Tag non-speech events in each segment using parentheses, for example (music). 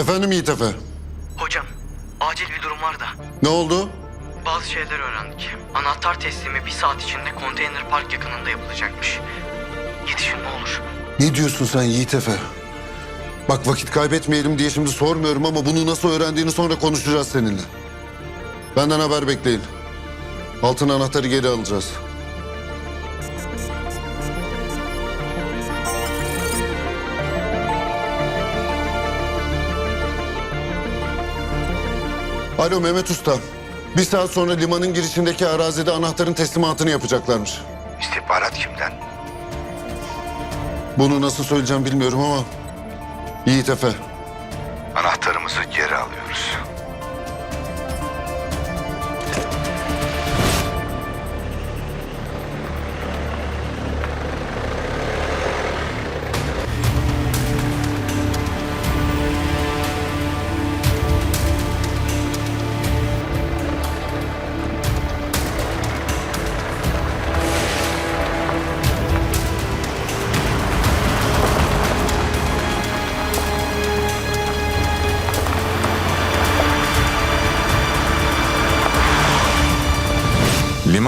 Efendim Yiğit Efe. Hocam, acil bir durum var da. Ne oldu? Bazı şeyler öğrendik. Anahtar teslimi bir saat içinde konteyner park yakınında yapılacakmış. Yetişin ne olur. Ne diyorsun sen Yiğit Efe? Bak vakit kaybetmeyelim diye şimdi sormuyorum ama bunu nasıl öğrendiğini sonra konuşacağız seninle. Benden haber bekleyin. Altın anahtarı geri alacağız. Alo Mehmet Usta. Bir saat sonra limanın girişindeki arazide anahtarın teslimatını yapacaklarmış. İstihbarat kimden? Bunu nasıl söyleyeceğim bilmiyorum ama... Yiğit Efe. Anahtarımızı geri alıyoruz.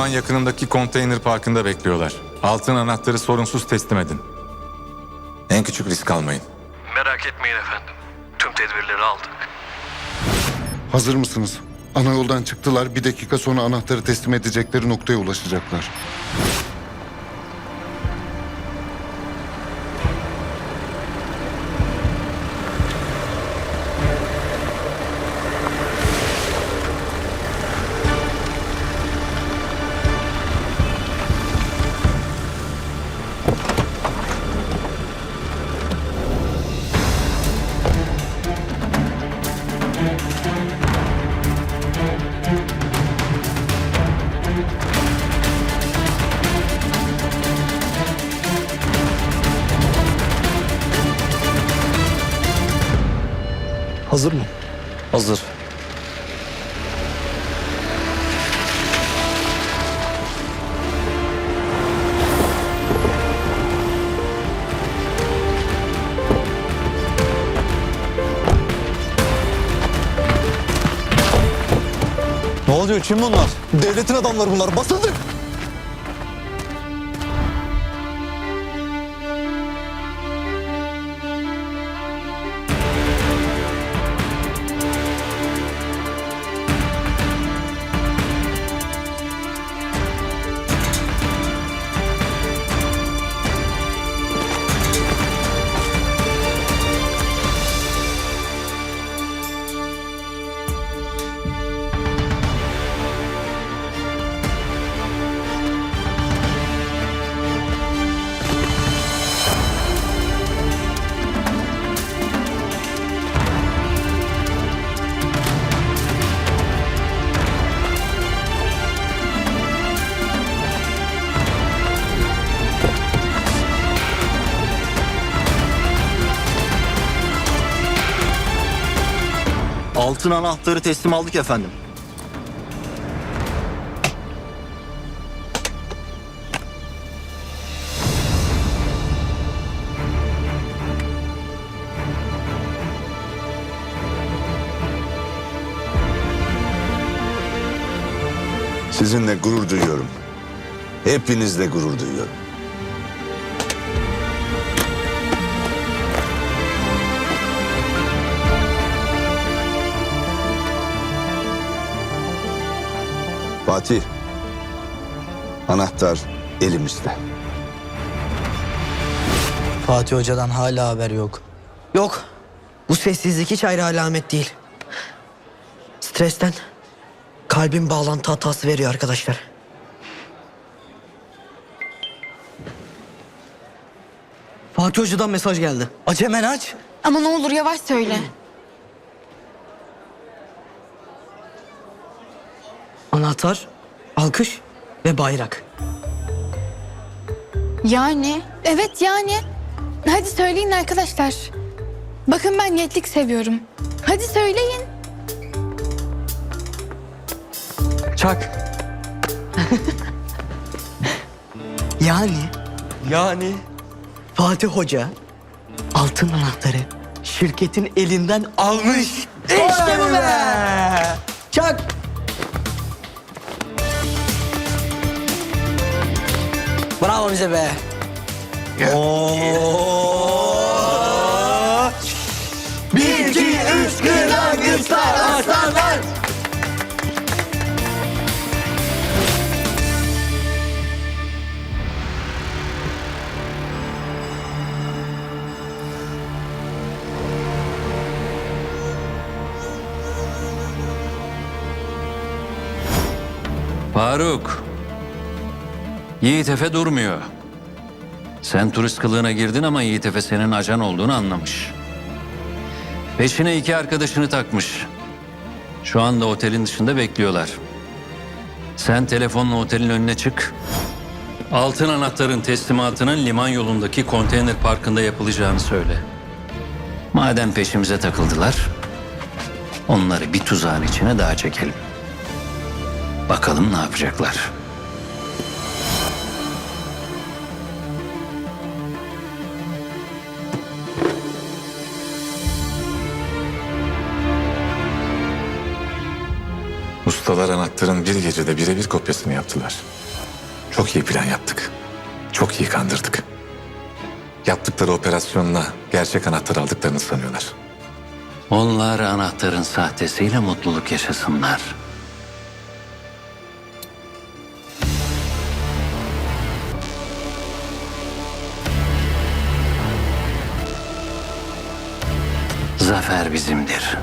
Liman yakınındaki konteyner parkında bekliyorlar. Altın anahtarı sorunsuz teslim edin. En küçük risk almayın. Merak etmeyin efendim. Tüm tedbirleri aldık. Hazır mısınız? Ana yoldan çıktılar. Bir dakika sonra anahtarı teslim edecekleri noktaya ulaşacaklar. Hazır mı? Hazır. Ne oluyor? Kim bunlar? Devletin adamları bunlar. Basıldık. Altın anahtarı teslim aldık efendim. Sizinle gurur duyuyorum. Hepinizle gurur duyuyorum. Fatih, anahtar elimizde. Fatih Hoca'dan hala haber yok. Yok. Bu sessizlik hiç ayrı alamet değil. Stresten kalbin bağlantı hatası veriyor arkadaşlar. Fatih Hoca'dan mesaj geldi. Aç hemen aç. Ama ne olur yavaş söyle. Anahtar, alkış ve bayrak. Yani? Evet yani. Hadi söyleyin arkadaşlar. Bakın ben netlik seviyorum. Hadi söyleyin. Çak. (laughs) yani Yani Fatih Hoca altın anahtarı şirketin elinden almış. İşte bu be! Çak! Bravo bize be. Bir, iki, üç, kırlangıçlar, aslanlar. Faruk. Yiğit Efe durmuyor. Sen turist kılığına girdin ama Yiğit Efe senin ajan olduğunu anlamış. Peşine iki arkadaşını takmış. Şu anda otelin dışında bekliyorlar. Sen telefonla otelin önüne çık. Altın anahtarın teslimatının liman yolundaki konteyner parkında yapılacağını söyle. Madem peşimize takıldılar, onları bir tuzağın içine daha çekelim. Bakalım ne yapacaklar. Ustalar anahtarın bir gecede birebir kopyasını yaptılar. Çok iyi plan yaptık. Çok iyi kandırdık. Yaptıkları operasyonla gerçek anahtarı aldıklarını sanıyorlar. Onlar anahtarın sahtesiyle mutluluk yaşasınlar. Zafer bizimdir.